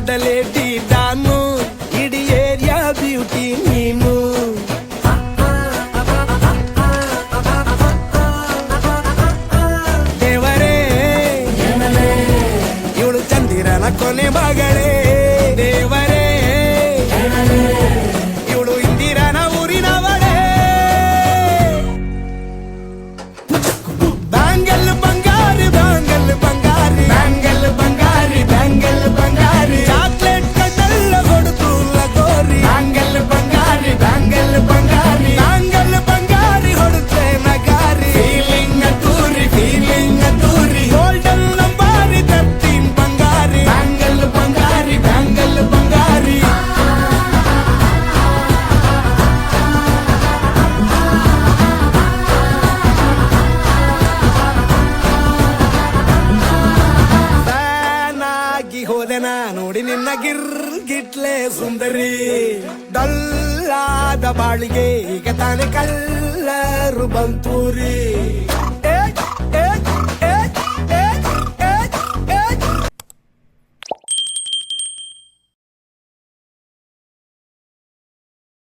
ಆಡಲೇಟಿ ನಾನು ಇಡೀ area beauty ನೀನು ದೇವರೇ ಇವಳು ಚಂದಿರನ ಕೊನೆ ಮಗಳೇ ನೋಡಿ ನಿನ್ನ ಗಿರ್ಗಿಟ್ಲೆ ಸುಂದರಿ. ಡಲ್ಲಾದ ಬಾಳಿಗೆ ಈಗ ತಾನೆ ಕಲ್ಲರು ಬಂತೂರಿ.